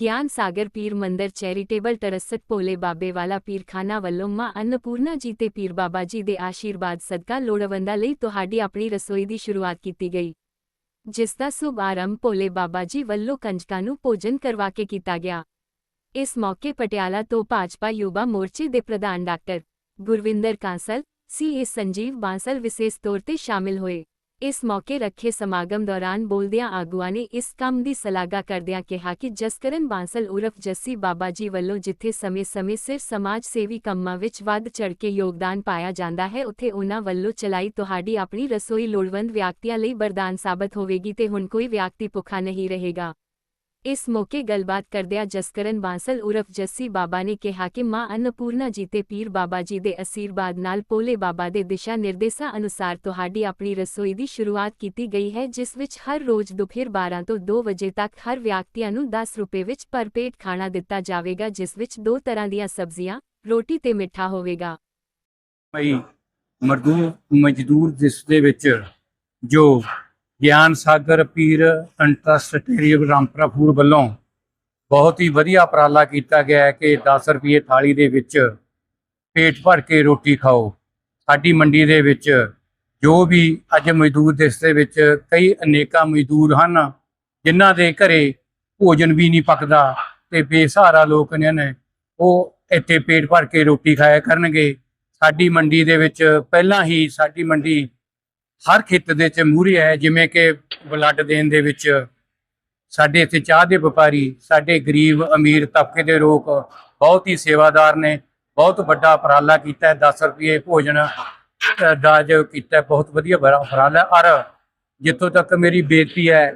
ਗਿਆਨ ਸਾਗਰ ਪੀਰ ਮੰਦਰ ਚੈਰੀਟੇਬਲ ਟਰਸਟ ਭੋਲੇ ਬਾਬੇ ਵਾਲਾ ਪੀਰਖਾਨਾ ਵੱਲੋਂ ਮਾਂ ਅੰਨਪੂਰਨਾ ਜੀ ਤੇ ਪੀਰ ਬਾਬਾ ਜੀ ਦੇ ਆਸ਼ੀਰਵਾਦ ਸਦਕਾ ਲੋੜਵੰਦਾਂ ਲਈ ਤੁਹਾਡੀ ਆਪਣੀ ਰਸੋਈ ਦੀ ਸ਼ੁਰੂਆਤ ਕੀਤੀ ਗਈ, ਜਿਸ ਦਾ ਸ਼ੁਭ ਆਰੰਭ ਭੋਲੇ ਬਾਬਾ ਜੀ ਵੱਲੋਂ ਕੰਜਕਾਂ ਨੂੰ ਭੋਜਨ ਕਰਵਾ ਕੇ ਕੀਤਾ ਗਿਆ। ਇਸ ਮੌਕੇ ਪਟਿਆਲਾ ਤੋਂ ਭਾਜਪਾ ਯੁਵਾ ਮੋਰਚੇ ਦੇ ਪ੍ਰਧਾਨ ਡਾਕਟਰ ਗੁਰਵਿੰਦਰ ਕਾਂਸਲ ਸੀਏ ਸੰਜੀਵ ਬਾਂਸਲ ਵਿਸ਼ੇਸ਼ ਤੌਰ ਤੇ ਸ਼ਾਮਿਲ ਹੋਏ। ਇਸ ਮੌਕੇ ਰੱਖੇ ਸਮਾਗਮ ਦੌਰਾਨ ਬੋਲਦਿਆਂ ਆਗੂਆਂ ਨੇ ਇਸ ਕੰਮ ਦੀ ਸਲਾਘਾ ਕਰਦਿਆਂ ਕਿਹਾ ਕਿ ਜਸਕਰਨ ਬਾਂਸਲ ਉਰਫ ਜੱਸੀ ਬਾਬਾ ਜੀ ਵੱਲੋਂ ਜਿੱਥੇ ਸਮੇਂ-ਸਮੇਂ ਸਿਰ ਸਮਾਜ ਸੇਵੀ ਕੰਮਾਂ ਵਿੱਚ ਵੱਧ ਚੜ ਕੇ ਯੋਗਦਾਨ ਪਾਇਆ ਜਾਂਦਾ ਹੈ ਉੱਥੇ ਉਹਨਾਂ ਵੱਲੋਂ ਚਲਾਈ ਤੁਹਾਡੀ ਆਪਣੀ ਰਸੋਈ ਲੋੜਵੰਦ ਵਿਅਕਤੀਆਂ ਲਈ ਵਰਦਾਨ ਸਾਬਤ ਹੋਵੇਗੀ ਤੇ ਹੁਣ ਕੋਈ ਵਿਅਕਤੀ ਭੁੱਖਾ ਨਹੀਂ ਰਹੇਗਾ ਇਸ ਮੌਕੇ ਗੱਲਬਾਤ ਕਰਦਿਆਂ ਜਸਕਰਨ ਬਾਂਸਲ ਉਰਫ ਜੱਸੀ ਬਾਬਾ ਨੇ ਕਿਹਾ ਕਿ ਮਾਂ ਅੰਨਪੂਰਨਾ ਜੀ ਤੇ ਪੀਰ ਬਾਬਾ ਜੀ ਦੇ ਅਸੀਰਬਾਦ ਨਾਲ ਪੋਲੇ ਬਾਬਾ ਦੇ ਦਿਸ਼ਾ ਨਿਰਦੇਸ਼ਾਂ ਅਨੁਸਾਰ ਤੁਹਾਡੀ ਆਪਣੀ ਰਸੋਈ ਦੀ ਸ਼ੁਰੂਆਤ ਕੀਤੀ ਗਈ ਹੈ, ਜਿਸ ਵਿੱਚ ਹਰ ਰੋਜ਼ ਦੁਪਹਿਰ 12 ਤੋਂ 2 ਵਜੇ ਤੱਕ ਹਰ ਵਿਅਕਤੀਆਂ ਨੂੰ 10 ਰੁਪਏ ਵਿੱਚ ਭਰਪੇਟ ਖਾਣਾ ਦਿੱਤਾ ਜਾਵੇਗਾ, ਜਿਸ ਵਿੱਚ ਦੋ ਤਰ੍ਹਾਂ ਦੀਆਂ ਸਬਜ਼ੀਆਂ, ਰੋਟੀ ਤੇ ਮਿੱਠਾ ਹੋਵੇਗਾ। ਮਈ ਮਜ਼ਦੂਰ ਮਜ਼ਦੂਰ ਦਿਸ ਦੇ ਵਿੱਚ ਜੋ ਗਿਆਨ ਸਾਗਰ, ਪੀਰ ਅੰਟਰਸਟ ਰਾਮਪਰਾ ਫੂਡ ਵੱਲੋਂ ਬਹੁਤ ਹੀ ਵਧੀਆ ਉਪਰਾਲਾ ਕੀਤਾ ਗਿਆ ਹੈ ਕਿ 10 ਰੁਪਏ ਥਾਲੀ ਦੇ ਵਿੱਚ ਪੇਟ ਭਰ ਕੇ ਰੋਟੀ ਖਾਓ। ਸਾਡੀ ਮੰਡੀ ਦੇ ਵਿੱਚ ਜੋ ਵੀ ਅੱਜ ਮਜ਼ਦੂਰ ਦੇਸ਼ ਦੇ ਵਿੱਚ ਕਈ ਅਨੇਕਾਂ ਮਜ਼ਦੂਰ ਹਨ, ਜਿਨ੍ਹਾਂ ਦੇ ਘਰੇ ਭੋਜਨ ਵੀ ਨਹੀਂ ਪੱਕਦਾ ਤੇ ਬੇਸਹਾਰਾ ਲੋਕ ਨੇ ਨੇ, ਉਹ ਇੱਥੇ ਪੇਟ ਭਰ ਕੇ ਰੋਟੀ ਖਾਇਆ ਕਰਨਗੇ। ਸਾਡੀ ਮੰਡੀ ਦੇ ਵਿੱਚ ਪਹਿਲਾਂ ਹੀ ਸਾਡੀ ਮੰਡੀ ਹਰ ਖੇਤਰ ਦੇ ਵਿੱਚ ਮੂਹਰੇ ਹੈ, ਜਿਵੇਂ ਕਿ ਬਲੱਡ ਦੇਣ ਦੇ ਵਿੱਚ ਸਾਡੇ ਇੱਥੇ ਚਾਹ ਦੇ ਵਪਾਰੀ, ਸਾਡੇ ਗਰੀਬ ਅਮੀਰ ਤਬਕੇ ਦੇ ਲੋਕ ਬਹੁਤ ਹੀ ਸੇਵਾਦਾਰ ਨੇ, ਬਹੁਤ ਵੱਡਾ ਉਪਰਾਲਾ ਕੀਤਾ ਹੈ 10 ਰੁਪਏ ਭੋਜਨ ਦਾ ਜੋ ਕੀਤਾ ਬਹੁਤ ਵਧੀਆ ਉਪਰਾਲਾ ਔਰ ਜਿੱਥੋਂ ਤੱਕ ਮੇਰੀ ਬੇਨਤੀ ਹੈ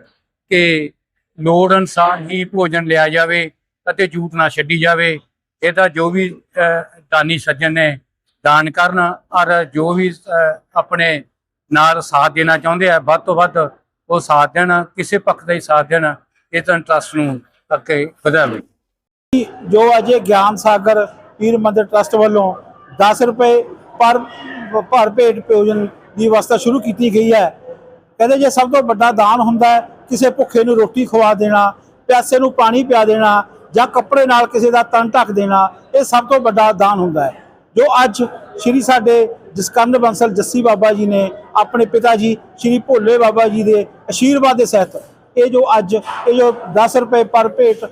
ਕਿ ਲੋੜ ਅਨੁਸਾਰ ਹੀ ਭੋਜਨ ਲਿਆ ਜਾਵੇ ਅਤੇ ਜੂਠ ਨਾ ਛੱਡੀ ਜਾਵੇ। ਇਹਦਾ ਜੋ ਵੀ ਦਾਨੀ ਸੱਜਣ ਨੇ ਦਾਨ ਕਰਨ, ਔਰ ਜੋ ਵੀ ਆਪਣੇ ਨਾਲ ਸਾਥ ਦੇਣਾ ਚਾਹੁੰਦੇ ਆ, ਵੱਧ ਤੋਂ ਵੱਧ ਉਹ ਸਾਥ ਦੇਣ, ਕਿਸੇ ਪੱਖ ਦਾ ਹੀ ਸਾਥ ਦੇਣ, ਇਹ ਤਾਂ ਟਰਸਟ ਨੂੰ ਅੱਗੇ ਵਧਾਵੇ। ਜੋ ਅੱਜ ਇਹ ਗਿਆਨ ਸਾਗਰ ਪੀਰ ਮੰਦਰ ਟਰਸਟ ਵੱਲੋਂ 10 ਰੁਪਏ ਪਰ ਭਰ ਭੇਟ ਭੋਜਨ ਦੀ ਵਿਵਸਥਾ ਸ਼ੁਰੂ ਕੀਤੀ ਗਈ ਹੈ। ਕਹਿੰਦੇ ਜੇ ਸਭ ਤੋਂ ਵੱਡਾ ਦਾਨ ਹੁੰਦਾ ਹੈ, ਕਿਸੇ ਭੁੱਖੇ ਨੂੰ ਰੋਟੀ ਖਵਾ ਦੇਣਾ, ਪਿਆਸੇ ਨੂੰ ਪਾਣੀ ਪਿਆ ਦੇਣਾ, ਜਾਂ ਕੱਪੜੇ ਨਾਲ ਕਿਸੇ ਦਾ ਤਨ ਢੱਕ ਦੇਣਾ, ਇਹ ਸਭ ਤੋਂ ਵੱਡਾ ਦਾਨ ਹੁੰਦਾ ਹੈ। ਜੋ ਅੱਜ ਸ਼੍ਰੀ ਸਾਡੇ ਜਸਕੰਦ ਬੰਸਲ ਜੱਸੀ ਬਾਬਾ ਜੀ ਨੇ ਆਪਣੇ ਪਿਤਾ ਜੀ, ਸ਼੍ਰੀ ਭੋਲੇ ਬਾਬਾ ਜੀ ਦੇ ਅਸ਼ੀਰਵਾਦ ਦੇ ਸਹਿਤ ਇਹ ਜੋ ਅੱਜ, ਇਹ ਜੋ 10 ਰੁਪਏ ਪਰ ਭੇਟ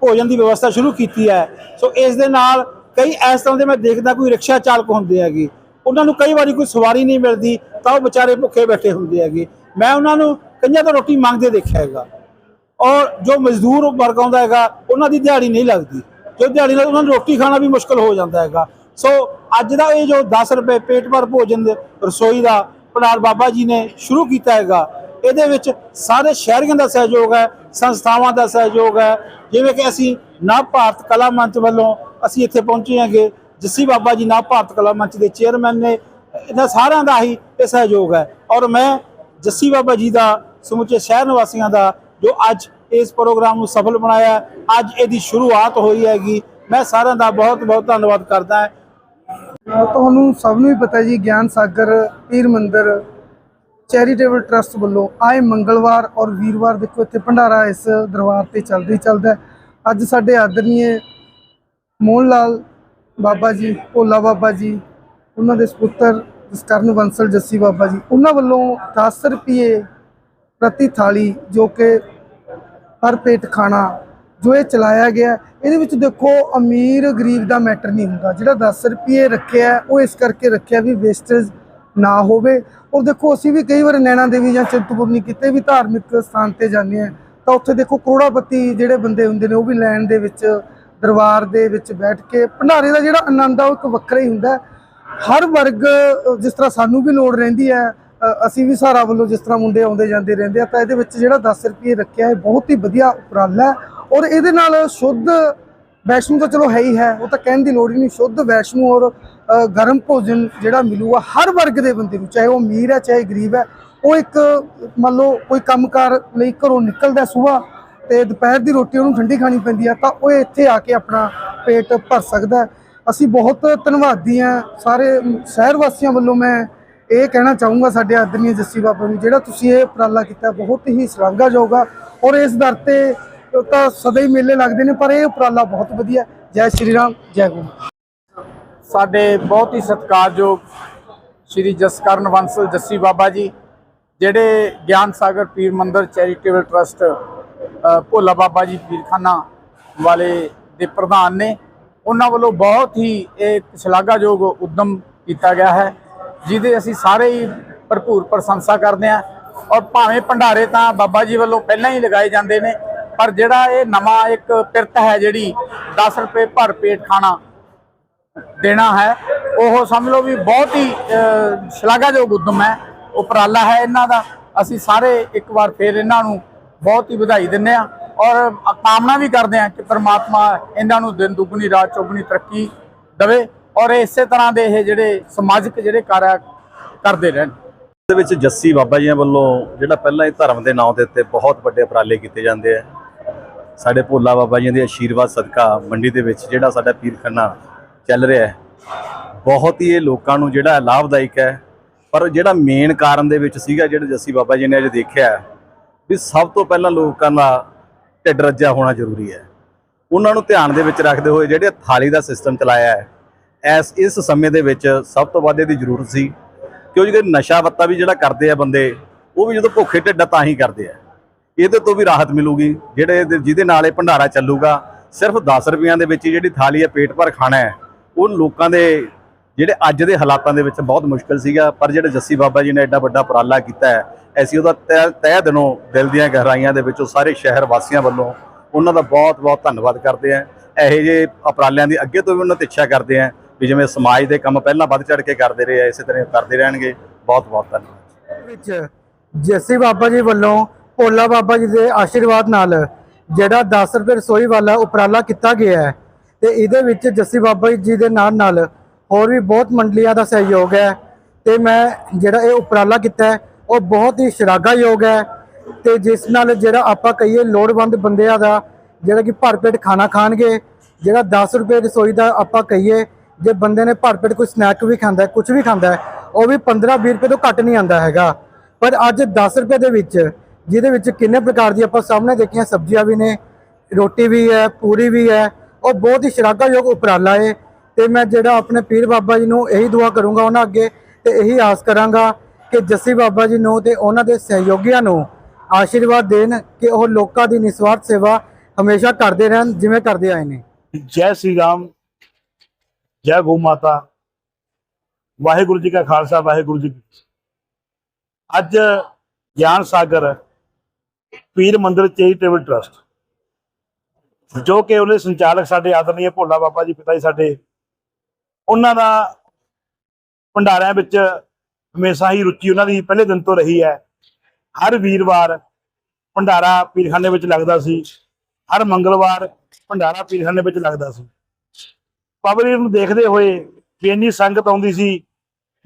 ਭੋਜਨ ਦੀ ਵਿਵਸਥਾ ਸ਼ੁਰੂ ਕੀਤੀ ਹੈ। ਸੋ ਇਸ ਦੇ ਨਾਲ ਕਈ ਇਸ ਤਰ੍ਹਾਂ ਦੇ ਮੈਂ ਦੇਖਦਾ ਕੋਈ ਰਿਕਸ਼ਾ ਚਾਲਕ ਹੁੰਦੇ ਹੈਗੇ। ਉਹਨਾਂ ਨੂੰ ਕਈ ਵਾਰੀ ਕੋਈ ਸਵਾਰੀ ਨਹੀਂ ਮਿਲਦੀ, ਤਾਂ ਉਹ ਵਿਚਾਰੇ ਭੁੱਖੇ ਬੈਠੇ ਹੁੰਦੇ ਹੈਗੇ। ਮੈਂ ਉਹਨਾਂ ਨੂੰ ਕਈਆਂ ਤੋਂ ਰੋਟੀ ਮੰਗਦੇ ਦੇਖਿਆ ਹੈਗਾ। ਔਰ ਜੋ ਮਜ਼ਦੂਰ ਵਰਗ ਆਉਂਦਾ ਹੈਗਾ, ਉਹਨਾਂ ਦੀ ਦਿਹਾੜੀ ਨਹੀਂ ਲੱਗਦੀ। ਜੋ ਦਿਹਾੜੀ ਨਾਲ ਉਹਨਾਂ ਨੂੰ ਰੋਟੀ ਖਾਣਾ ਵੀ ਮੁਸ਼ਕਲ ਹੋ ਜਾਂਦਾ ਹੈਗਾ। ਸੋ ਅੱਜ ਦਾ ਇਹ ਜੋ 10 ਰੁਪਏ ਪੇਟ ਭਰ ਭੋਜਨ ਰਸੋਈ ਦਾ ਭੰਡਾਰ ਬਾਬਾ ਜੀ ਨੇ ਸ਼ੁਰੂ ਕੀਤਾ ਹੈਗਾ। ਇਹਦੇ ਵਿੱਚ ਸਾਰੇ ਸ਼ਹਿਰੀਆਂ ਦਾ ਸਹਿਯੋਗ ਹੈ, ਸੰਸਥਾਵਾਂ ਦਾ ਸਹਿਯੋਗ ਹੈ। ਜਿਵੇਂ ਕਿ ਅਸੀਂ ਨਵ ਭਾਰਤ ਕਲਾ ਮੰਚ ਵੱਲੋਂ ਅਸੀਂ ਇੱਥੇ ਪਹੁੰਚੇ ਹਾਂਗੇ। ਜੱਸੀ ਬਾਬਾ ਜੀ ਨਵ ਭਾਰਤ ਕਲਾ ਮੰਚ ਦੇ ਚੇਅਰਮੈਨ ਨੇ, ਇਹਨਾਂ ਸਾਰਿਆਂ ਦਾ ਹੀ ਇਹ ਸਹਿਯੋਗ ਹੈ। ਔਰ ਮੈਂ ਜੱਸੀ ਬਾਬਾ ਜੀ ਦਾ, ਸਮੁੱਚੇ ਸ਼ਹਿਰ ਨਿਵਾਸੀਆਂ ਦਾ, ਜੋ ਅੱਜ ਇਸ ਪ੍ਰੋਗਰਾਮ ਨੂੰ ਸਫਲ ਬਣਾਇਆ, ਅੱਜ ਇਹਦੀ ਸ਼ੁਰੂਆਤ ਹੋਈ ਹੈਗੀ। ਮੈਂ ਸਾਰਿਆਂ ਦਾ ਬਹੁਤ ਬਹੁਤ ਧੰਨਵਾਦ ਕਰਦਾ ਹਾਂ। ਤੁਹਾਨੂੰ ਸਭ ਨੂੰ ਹੀ ਪਤਾ ਜੀ, ਗਿਆਨ ਸਾਗਰ, ਪੀਰ ਮੰਦਰ, ਚੈਰੀਟੇਬਲ ਟਰਸਟ ਵੱਲੋਂ ਆਏ ਮੰਗਲਵਾਰ ਔਰ ਵੀਰਵਾਰ ਦੇਖੋ ਇੱਥੇ ਭੰਡਾਰਾ ਇਸ ਦਰਬਾਰ ਤੇ ਚੱਲਦਾ ਹੀ ਚੱਲਦਾ ਅੱਜ ਸਾਡੇ ਆਦਰਨੀਏ ਮੋਹਨ ਲਾਲ ਬਾਬਾ ਜੀ, ਭੋਲਾ ਬਾਬਾ ਜੀ, ਉਹਨਾਂ ਦੇ ਸੁਪੁੱਤਰ ਜਸਕਰਨ ਬੰਸਲ ਜੱਸੀ ਬਾਬਾ ਜੀ, ਉਹਨਾਂ ਵੱਲੋਂ 10 ਰੁਪਏ ਪ੍ਰਤੀ ਥਾਲੀ ਜੋ ਕਿ ਹਰ ਪੇਟ ਖਾਣਾ ਜੋ ਇਹ ਚਲਾਇਆ ਗਿਆ, ਇਹਦੇ ਵਿੱਚ ਦੇਖੋ ਅਮੀਰ ਗਰੀਬ ਦਾ ਮੈਟਰ ਨਹੀਂ ਹੁੰਦਾ। ਜਿਹੜਾ 10 ਰੁਪਏ ਰੱਖਿਆ, ਉਹ ਇਸ ਕਰਕੇ ਰੱਖਿਆ ਵੀ ਵੇਸਟੇਜ ਨਾ ਹੋਵੇ। ਔਰ ਦੇਖੋ, ਅਸੀਂ ਵੀ ਕਈ ਵਾਰ ਨੈਣਾ ਦੇਵੀ ਜਾਂ ਚਿੰਤਪੁਰਨੀ ਕਿਤੇ ਵੀ ਧਾਰਮਿਕ ਸਥਾਨ ਤੇ ਜਾਂਦੇ ਆ ਤਾਂ ਉੱਥੇ ਦੇਖੋ ਕਰੋੜਾਪਤੀ ਜਿਹੜੇ ਬੰਦੇ ਹੁੰਦੇ ਨੇ, ਉਹ ਵੀ ਲੈਣ ਦੇ ਵਿੱਚ, ਦਰਬਾਰ ਦੇ ਵਿੱਚ ਬੈਠ ਕੇ ਭੰਡਾਰੇ ਦਾ ਜਿਹੜਾ ਆਨੰਦ ਆ, ਉਹ ਇੱਕ ਵੱਖਰਾ ਹੀ ਹੁੰਦਾ। ਹਰ ਵਰਗ ਜਿਸ ਤਰ੍ਹਾਂ ਸਾਨੂੰ ਵੀ ਲੋੜ ਰਹਿੰਦੀ ਹੈ ਅਸੀਂ ਵੀ ਸਾਰਾ ਵੱਲੋਂ ਜਿਸ ਤਰ੍ਹਾਂ ਮੁੰਡੇ ਆਉਂਦੇ ਜਾਂਦੇ ਰਹਿੰਦੇ ਆ, ਤਾਂ ਇਹਦੇ ਵਿੱਚ ਜਿਹੜਾ 10 ਰੁਪਏ ਰੱਖਿਆ ਹੈ ਬਹੁਤ ਹੀ ਵਧੀਆ ਉਪਰਾਲਾ ਹੈ। ਔਰ ਇਹਦੇ ਨਾਲ ਸ਼ੁੱਧ ਵੈਸ਼ਨੂੰ ਤਾਂ ਚਲੋ ਹੈ ਹੀ ਹੈ, ਉਹ ਤਾਂ ਕਹਿਣ ਦੀ ਲੋੜ ਹੀ ਨਹੀਂ, ਸ਼ੁੱਧ ਵੈਸ਼ਨੂੰ ਔਰ ਗਰਮ ਭੋਜਨ ਜਿਹੜਾ ਮਿਲੂਗਾ ਹਰ ਵਰਗ ਦੇ ਬੰਦੇ ਨੂੰ, ਚਾਹੇ ਉਹ ਅਮੀਰ ਹੈ, ਚਾਹੇ ਗਰੀਬ ਹੈ, ਉਹ ਇੱਕ ਮੰਨ ਲਓ ਕੋਈ ਕੰਮਕਾਰ ਲਈ ਘਰੋਂ ਨਿਕਲਦਾ ਸਵੇਰ ਤੇ ਦੁਪਹਿਰ ਦੀ ਰੋਟੀ ਉਹਨੂੰ ਠੰਡੀ ਖਾਣੀ ਪੈਂਦੀ ਆ ਤਾਂ ਉਹ ਇੱਥੇ ਆ ਕੇ ਆਪਣਾ ਪੇਟ ਭਰ ਸਕਦਾ ਅਸੀਂ ਬਹੁਤ ਧੰਨਵਾਦੀ ਹਾਂ ਸਾਰੇ ਸ਼ਹਿਰ ਵਾਸੀਆਂ ਵੱਲੋਂ ਮੈਂ ਇਹ ਕਹਿਣਾ ਚਾਹੂੰਗਾ ਸਾਡੇ ਆਦਰਨੀय ਜੱਸੀ ਬਾਬਾ ਨੂੰ, ਜਿਹੜਾ ਤੁਸੀਂ ਇਹ ਉਪਰਾਲਾ ਕੀਤਾ ਬਹੁਤ ਹੀ ਸ਼ਲਾਘਾਯੋਗ ਆ ਔਰ ਇਸ ਦਰ ਤੇ ਤਾਂ ਸਦਾ ਹੀ ਮੇਲੇ ਲੱਗਦੇ ਨੇ, ਪਰ ਇਹ ਉਪਰਾਲਾ ਬਹੁਤ ਵਧੀਆ। ਜੈ ਸ਼੍ਰੀ ਰਾਮ, ਜੈ ਗੁਰੂ। ਸਾਡੇ ਬਹੁਤ ਹੀ ਸਤਿਕਾਰਯੋਗ ਸ਼੍ਰੀ ਜਸਕਰਨ ਵੰਸਲ ਜੱਸੀ ਬਾਬਾ ਜੀ, ਜਿਹੜੇ ਗਿਆਨ ਸਾਗਰ ਪੀਰ ਮੰਦਰ ਚੈਰੀਟੇਬਲ ਟਰਸਟ ਭੋਲਾ ਬਾਬਾ ਜੀ ਪੀਰਖਾਨਾ ਵਾਲੇ ਦੇ ਪ੍ਰਧਾਨ ਨੇ, ਉਹਨਾਂ ਵੱਲੋਂ ਬਹੁਤ ਹੀ ਇਹ ਸ਼ਲਾਘਾਯੋਗ ਉਦਮ ਕੀਤਾ ਗਿਆ ਹੈ, ਜਿਹਦੇ ਅਸੀਂ ਸਾਰੇ ਹੀ ਭਰਪੂਰ ਪ੍ਰਸ਼ੰਸਾ ਕਰਦੇ ਹਾਂ। ਔਰ ਭਾਵੇਂ ਭੰਡਾਰੇ ਤਾਂ ਬਾਬਾ ਜੀ ਵੱਲੋਂ ਪਹਿਲਾਂ ਹੀ ਲਗਾਏ ਜਾਂਦੇ ਨੇ ਪਰ ਜਿਹੜਾ ਇਹ ਨਵਾਂ ਇੱਕ ਪਿਰਤ ਹੈ ਜਿਹੜੀ 10 ਰੁਪਏ ਭਰ ਪੇਟ ਖਾਣਾ ਦੇਣਾ ਹੈ, ਉਹ ਸਮਝ ਲਓ ਵੀ ਬਹੁਤ ਹੀ ਸ਼ਲਾਘਾਯੋਗ ਉਦਮ ਹੈ, ਉਪਰਾਲਾ ਹੈ ਇਹਨਾਂ ਦਾ। ਅਸੀਂ ਸਾਰੇ ਇੱਕ ਵਾਰ ਫੇਰ ਇਹਨਾਂ ਨੂੰ ਬਹੁਤ ਹੀ ਵਧਾਈ ਦਿੰਦੇ ਆ ਔਰ ਕਾਮਨਾ ਵੀ ਕਰਦੇ ਆ ਕਿ ਪ੍ਰਮਾਤਮਾ ਇਹਨਾਂ ਨੂੰ ਦਿਨ ਦੁੱਗਣੀ, ਰਾਤ ਚੌਗਣੀ ਤਰੱਕੀ ਦੇਵੇ ਔਰ ਇਸੇ ਤਰ੍ਹਾਂ ਦੇ ਇਹ ਜਿਹੜੇ ਸਮਾਜਿਕ ਜਿਹੜੇ ਕਾਰਜ ਕਰਦੇ ਰਹਿਣ। ਦੇ ਵਿੱਚ ਜੱਸੀ ਬਾਬਾ ਜੀਆਂ ਵੱਲੋਂ ਜਿਹੜਾ ਪਹਿਲਾਂ ਇਹ ਧਰਮ ਦੇ ਨਾਂ ਦੇ ਉੱਤੇ ਬਹੁਤ ਵੱਡੇ ਉਪਰਾਲੇ ਕੀਤੇ ਜਾਂਦੇ ਆ। ਸਾਡੇ ਭੋਲਾ ਬਾਬਾ ਜੀ ਦੇ ਆਸ਼ੀਰਵਾਦ ਸਦਕਾ ਮੰਡੀ ਦੇ ਵਿੱਚ ਜਿਹੜਾ ਸਾਡਾ ਪੀਰਖਾਨਾ ਚੱਲ ਰਿਹਾ ਹੈ, ਬਹੁਤ ਹੀ ਇਹ ਲੋਕਾਂ ਨੂੰ ਜਿਹੜਾ ਲਾਭਦਾਇਕ ਹੈ। ਪਰ ਜਿਹੜਾ ਮੇਨ ਕਾਰਨ ਦੇ ਵਿੱਚ ਸੀਗਾ ਜਿਹੜਾ ਜੱਸੀ ਬਾਬਾ ਜੀ ਨੇ ਅੱਜ ਦੇਖਿਆ ਵੀ ਸਭ ਤੋਂ ਪਹਿਲਾਂ ਲੋਕਾਂ ਦਾ ਢਿੱਡ ਰੱਜਾ ਹੋਣਾ ਜ਼ਰੂਰੀ ਹੈ। ਉਹਨਾਂ ਨੂੰ ਧਿਆਨ ਦੇ ਵਿੱਚ ਰੱਖਦੇ ਹੋਏ ਜਿਹੜੇ ਥਾਲੀ ਦਾ ਸਿਸਟਮ ਚਲਾਇਆ ਹੈ, ਐਸ, ਇਸ ਸਮੇਂ ਦੇ ਵਿੱਚ ਸਭ ਤੋਂ ਵੱਧ ਇਹਦੀ ਜ਼ਰੂਰਤ ਸੀ। ਕਿਉਂਕਿ ਨਸ਼ਾ ਵੱਤਾ ਵੀ ਜਿਹੜਾ ਕਰਦੇ ਆ ਬੰਦੇ, ਉਹ ਵੀ ਜਦੋਂ ਭੁੱਖੇ ਢਿੱਡ ਤਾਂ ਹੀ ਕਰਦੇ ਆ। ਇਹਦੇ ਤੋਂ ਵੀ ਰਾਹਤ ਮਿਲੂਗੀ, ਜਿਹੜੇ ਜਿਹਦੇ ਨਾਲ ਇਹ ਭੰਡਾਰਾ ਚੱਲੂਗਾ, ਸਿਰਫ 10 ਰੁਪਈਆਂ ਦੇ ਵਿੱਚ ਜਿਹੜੀ ਥਾਲੀ ਹੈ, ਪੇਟ ਭਰ ਖਾਣਾ ਹੈ, ਉਹ ਲੋਕਾਂ ਦੇ ਜਿਹੜੇ ਅੱਜ ਦੇ ਹਾਲਾਤਾਂ ਦੇ ਵਿੱਚ ਬਹੁਤ ਮੁਸ਼ਕਲ ਸੀਗਾ, ਪਰ ਜਿਹੜੇ ਜੱਸੀ ਬਾਬਾ ਜੀ ਨੇ ਐਡਾ ਵੱਡਾ ਉਪਰਾਲਾ ਕੀਤਾ ਹੈ, ਅਸੀਂ ਉਹਦਾ ਤਹਿ ਤਹਿ ਦਿਲੋਂ ਦਿਲ ਦੀਆਂ ਗਹਿਰਾਈਆਂ ਦੇ ਵਿੱਚੋਂ ਸਾਰੇ ਸ਼ਹਿਰ ਵਾਸੀਆਂ ਵੱਲੋਂ ਉਹਨਾਂ ਦਾ ਬਹੁਤ ਬਹੁਤ ਧੰਨਵਾਦ ਕਰਦੇ ਆ ਇਹੋ ਜਿਹੇ ਉਪਰਾਲਿਆਂ ਦੀ ਅੱਗੇ ਤੋਂ ਵੀ ਉਹਨਾਂ 'ਤੇ ਇੱਛਾ ਕਰਦੇ ਆ ਵੀ ਜਿਵੇਂ ਸਮਾਜ ਦੇ ਕੰਮ ਪਹਿਲਾਂ ਵੱਧ ਚੜ ਕੇ ਕਰਦੇ ਰਹੇ ਆ, ਇਸੇ ਤਰ੍ਹਾਂ ਕਰਦੇ ਰਹਿਣਗੇ। ਬਹੁਤ ਬਹੁਤ ਧੰਨਵਾਦ। ਵਿੱਚ ਜੱਸੀ ਬਾਬਾ ਜੀ ਵੱਲੋਂ ਭੋਲਾ ਬਾਬਾ ਜੀ ਦੇ ਆਸ਼ੀਰਵਾਦ ਨਾਲ ਜਿਹੜਾ 10 ਰੁਪਏ ਰਸੋਈ ਵਾਲਾ ਉਪਰਾਲਾ ਕੀਤਾ ਗਿਆ ਹੈ ਤੇ ਇਹਦੇ ਵਿੱਚ ਜੱਸੀ ਬਾਬਾ ਜੀ ਦੇ ਨਾਲ ਨਾਲ ਹੋਰ ਵੀ ਬਹੁਤ ਮੰਡਲੀਆਂ ਦਾ ਸਹਿਯੋਗ ਹੈ ਤੇ ਮੈਂ ਜਿਹੜਾ ਇਹ ਉਪਰਾਲਾ ਕੀਤਾ ਉਹ ਬਹੁਤ ਹੀ ਸ਼ਲਾਘਾਯੋਗ ਹੈ ਤੇ ਜਿਸ ਨਾਲ ਜਿਹੜਾ ਆਪਾਂ ਕਹੀਏ ਲੋੜਵੰਦ ਬੰਦਿਆਂ ਦਾ ਜਿਹੜਾ ਕਿ ਭਰਪੇਟ ਖਾਣਾ ਖਾਣਗੇ, ਜਿਹੜਾ 10 ਰੁਪਏ ਰਸੋਈ ਦਾ ਆਪਾਂ ਕਹੀਏ, ਜੇ ਬੰਦੇ ਨੇ ਭਰਪੇਟ ਕੋਈ ਸਨੈਕ ਵੀ ਖਾਂਦਾ ਕੁਝ ਵੀ ਖਾਂਦਾ, ਉਹ ਵੀ 15-20 ਰੁਪਏ ਤੋਂ ਘੱਟ ਨਹੀਂ ਆਂਦਾ ਹੈਗਾ। ਪਰ ਅੱਜ 10 ਰੁਪਏ ਦੇ ਵਿੱਚ ਜਿਹਦੇ ਵਿੱਚ ਕਿੰਨੇ ਪ੍ਰਕਾਰ ਦੀ ਆਪਾਂ ਸਾਹਮਣੇ ਦੇਖੀਆਂ ਸਬਜ਼ੀਆਂ ਵੀ ਨੇ, ਰੋਟੀ ਵੀ ਹੈ, ਪੂਰੀ ਵੀ ਹੈ ਉਹ ਬਹੁਤ ਹੀ ਸ਼ਲਾਘਾਯੋਗ ਉਪਰਾਲਾ ਹੈ ਤੇ ਮੈਂ ਜਿਹੜਾ ਆਪਣੇ ਪੀਰ ਬਾਬਾ ਜੀ ਨੂੰ ਇਹੀ ਦੁਆ ਕਰੂੰਗਾ ਉਹਨਾਂ ਅੱਗੇ ਤੇ ਇਹੀ ਆਸ ਕਰਾਂਗਾ ਕਿ ਜੱਸੀ ਬਾਬਾ ਜੀ ਨੂੰ ਤੇ ਉਹਨਾਂ ਦੇ ਸਹਿਯੋਗੀਆਂ ਨੂੰ ਆਸ਼ੀਰਵਾਦ ਦੇਣ ਕਿ ਉਹ ਲੋਕਾਂ ਦੀ ਨਿਸਵਾਰਥ ਸੇਵਾ ਹਮੇਸ਼ਾ ਕਰਦੇ ਰਹਿਣ, ਜਿਵੇਂ ਕਰਦੇ ਆਏ ਨੇ। ਜੈ ਸ੍ਰੀ ਰਾਮ, ਜੈ ਗੋ ਮਾਤਾ, ਵਾਹਿਗੁਰੂ ਜੀ ਕਾ ਖਾਲਸਾ, ਵਾਹਿਗੁਰੂ ਜੀ ਅੱਜ ਗਿਆਨ ਸਾਗਰ ਪੀਰ ਮੰਦਿਰ ਚੈਰੀਟੇਬਲ ਟਰਸਟ। ਜੋ ਕਿ ਉਹਦੇ ਸੰਚਾਲਕ ਸਾਡੇ ਆਦਰਨੀय ਭੋਲਾ ਬਾਬਾ ਜੀ ਪਿਤਾ ਜੀ ਸਾਡੇ, ਉਹਨਾਂ ਦਾ ਭੰਡਾਰਿਆਂ ਵਿੱਚ ਹਮੇਸ਼ਾ ਹੀ ਰੁਚੀ ਉਹਨਾਂ ਦੀ ਪਹਿਲੇ ਦਿਨ ਤੋਂ ਰਹੀ ਹੈ। ਹਰ ਵੀਰਵਾਰ ਭੰਡਾਰਾ ਪੀਰਖਾਨੇ ਵਿੱਚ ਲੱਗਦਾ ਸੀ। ਹਰ ਮੰਗਲਵਾਰ ਭੰਡਾਰਾ ਪੀਰਖਾਨੇ ਵਿੱਚ ਲੱਗਦਾ ਸੀ। ਪਬਲਿਕ ਨੂੰ ਦੇਖਦੇ ਹੋਏ ਵੀ ਇੰਨੀ ਸੰਗਤ ਆਉਂਦੀ ਸੀ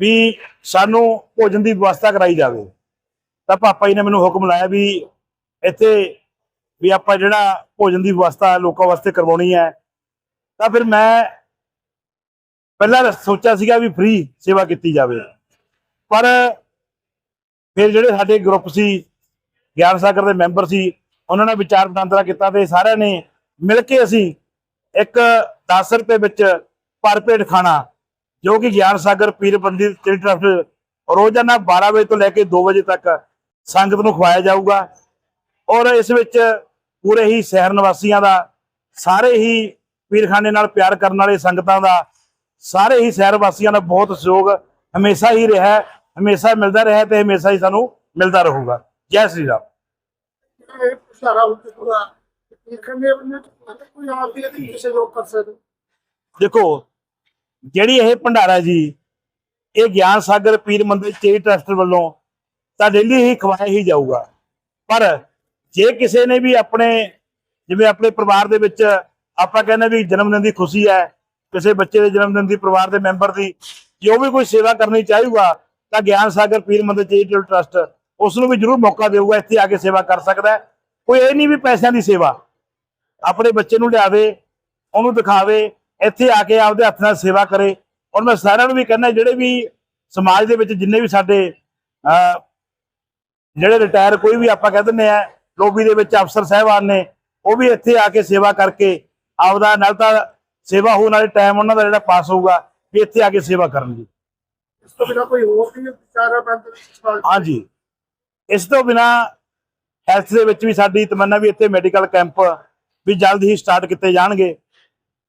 ਵੀ ਸਾਨੂੰ ਭੋਜਨ ਦੀ ਵਿਵਸਥਾ ਕਰਾਈ ਜਾਵੇ। ਤਾਂ ਪਾਪਾ ਜੀ ਨੇ ਮੈਨੂੰ ਹੁਕਮ ਲਾਇਆ ਵੀ ਇੱਥੇ ਵੀ ਆਪਾਂ ਜਿਹੜਾ ਭੋਜਨ ਦੀ ਵਿਵਸਥਾ ਲੋਕਾਂ ਵਾਸਤੇ ਕਰਵਾਉਣੀ ਹੈ, ਤਾਂ ਫਿਰ ਮੈਂ ਪਹਿਲਾਂ ਸੋਚਿਆ ਸੀਗਾ ਵੀ ਫ੍ਰੀ ਸੇਵਾ ਕੀਤੀ ਜਾਵੇ। ਪਰ ਫਿਰ ਜਿਹੜੇ ਸਾਡੇ ਗਰੁੱਪ ਸੀ, ਗਿਆਨ ਸਾਗਰ ਦੇ ਮੈਂਬਰ ਸੀ, ਉਹਨਾਂ ਨੇ ਵਿਚਾਰ ਵਟਾਂਦਰਾ ਕੀਤਾ ਤੇ ਸਾਰਿਆਂ ਨੇ ਮਿਲ ਕੇ ਅਸੀਂ ਇੱਕ 10 ਰੁਪਏ ਵਿੱਚ ਪਰ ਪੇਟ ਖਾਣਾ, ਜੋ ਕਿ ਗਿਆਨ ਸਾਗਰ, ਪੀਰ ਬੰਦੀ ਰੋਜ਼ਾਨਾ 12 ਵਜੇ ਤੋਂ ਲੈ ਕੇ 2 ਵਜੇ ਤੱਕ ਸੰਗਤ ਨੂੰ ਖਵਾਇਆ ਜਾਊਗਾ। ਔਰ ਇਸ ਵਿੱਚ ਪੂਰੇ ਹੀ ਸ਼ਹਿਰ ਨਿਵਾਸੀਆਂ ਦਾ ਸਾਰੇ ਹੀ ਪੀਰਖਾਨੇ ਨਾਲ ਪਿਆਰ ਕਰਨ ਵਾਲੇ ਸੰਗਤਾਂ ਦਾ ਸਾਰੇ ਹੀ ਸ਼ਹਿਰ ਵਾਸੀਆਂ ਦਾ ਬਹੁਤ ਸਹਿਯੋਗ ਹਮੇਸ਼ਾ ਹੀ ਰਿਹਾ ਹਮੇਸ਼ਾ ਮਿਲਦਾ ਰਿਹਾ ਤੇ ਹਮੇਸ਼ਾ ਹੀ ਸਾਨੂੰ ਮਿਲਦਾ ਰਹੂਗਾ। ਜੈ ਸ੍ਰੀ ਰਾਮ। ਦੇਖੋ ਜਿਹੜੀ ਇਹ ਭੰਡਾਰਾ ਜੀ ਇਹ ਗਿਆਨ ਸਾਗਰ ਪੀਰ ਮੰਦਿਰ ਚੇਰੀ ਟਰਸਟ ਵੱਲੋਂ ਤਾਂ ਡੇਲੀ ਹੀ ਖਵਾਇਆ ਹੀ ਜਾਊਗਾ। ਪਰ ਜੇ ਕਿਸੇ ਨੇ ਵੀ ਆਪਣੇ, ਜਿਵੇਂ ਆਪਣੇ ਪਰਿਵਾਰ ਦੇ ਵਿੱਚ ਆਪਾਂ ਕਹਿੰਦੇ ਵੀ ਜਨਮ ਦਿਨ ਦੀ ਖੁਸ਼ੀ ਹੈ, ਕਿਸੇ ਬੱਚੇ ਦੇ ਜਨਮ ਦਿਨ ਦੀ, ਪਰਿਵਾਰ ਦੇ ਮੈਂਬਰ ਦੀ, ਜੋ ਵੀ ਕੋਈ ਸੇਵਾ ਕਰਨੀ ਚਾਹੂਗਾ, ਤਾਂ ਗਿਆਨ ਸਾਗਰ ਪੀਰ ਮੰਦਿਰ ਚੈਰੀਟੇਬਲ ਟਰਸਟ ਉਸ ਨੂੰ ਵੀ ਜ਼ਰੂਰ ਮੌਕਾ ਦੇਊਗਾ, ਇੱਥੇ ਆ ਕੇ ਸੇਵਾ ਕਰ ਸਕਦਾ ਕੋਈ ਇਹ ਨਹੀਂ ਵੀ ਪੈਸਿਆਂ ਦੀ ਸੇਵਾ, ਆਪਣੇ ਬੱਚੇ ਨੂੰ ਲਿਆਵੇ, ਉਹਨੂੰ ਦਿਖਾਵੇ, ਇੱਥੇ ਆ ਕੇ ਆਪਦੇ ਹੱਥ ਨਾਲ ਸੇਵਾ ਕਰੇ। ਔਰ ਮੈਂ ਸਾਰਿਆਂ ਨੂੰ ਵੀ ਕਹਿੰਦਾ, ਜਿਹੜੇ ਵੀ ਸਮਾਜ ਦੇ ਵਿੱਚ ਜਿੰਨੇ ਵੀ ਸਾਡੇ ਜਿਹੜੇ ਰਿਟਾਇਰ ਕੋਈ ਵੀ ਆਪਾਂ ਕਹਿ ਦਿੰਦੇ ਆ ਲੋਬੀ ਦੇ ਵਿੱਚ ਅਫਸਰ ਸਾਹਿਬਾਨ ਨੇ ਉਹ ਵੀ ਇੱਥੇ ਆ ਕੇ ਸੇਵਾ ਕਰਕੇ ਆਪਦਾ ਨਾਲ ਤਾਂ ਸੇਵਾ ਹੋਣ ਵਾਲੇ ਟਾਈਮ ਉਹਨਾਂ ਦਾ ਜਿਹੜਾ ਪਾਸ ਹੋਊਗਾ ਵੀ ਇੱਥੇ ਆ ਕੇ ਸੇਵਾ ਕਰਨਗੇ। ਇਸ ਤੋਂ ਬਿਨਾਂ ਕੋਈ ਹੋਰ ਵੀ ਵਿਚਾਰਾ ਸਵਾਲ ਹਾਂਜੀ। ਇਸ ਤੋਂ ਬਿਨਾ ਹੈਲਥ ਦੇ ਵਿੱਚ ਵੀ ਸਾਡੀ ਤਮੰਨਾ ਵੀ ਇੱਥੇ ਮੈਡੀਕਲ ਕੈਂਪ ਵੀ ਜਲਦ ਹੀ ਸਟਾਰਟ ਕੀਤੇ ਜਾਣਗੇ।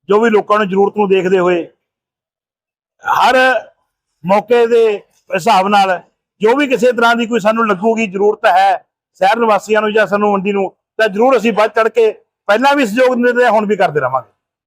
ਜੋ ਵੀ ਲੋਕਾਂ ਨੂੰ ਜ਼ਰੂਰਤ ਨੂੰ ਦੇਖਦੇ ਹੋਏ ਹਰ ਮੌਕੇ ਦੇ ਹਿਸਾਬ ਨਾਲ ਜੋ ਵੀ ਕਿਸੇ ਤਰ੍ਹਾਂ ਦੀ ਕੋਈ ਸਾਨੂੰ ਲੱਗੂਗੀ ਜ਼ਰੂਰਤ ਹੈ ਸ਼ਹਿਰ ਨਿਵਾਸੀਆਂ ਨੂੰ ਜਾਂ ਸਾਨੂੰ ਮੰਡੀ ਨੂੰ, ਤਾਂ ਜ਼ਰੂਰ ਅਸੀਂ ਵੱਧ ਚੜ ਕੇ ਪਹਿਲਾਂ ਵੀ ਸਹਿਯੋਗ ਦਿੰਦੇ ਰਹੇ, ਹੁਣ ਵੀ ਕਰਦੇ ਰਵਾਂਗੇ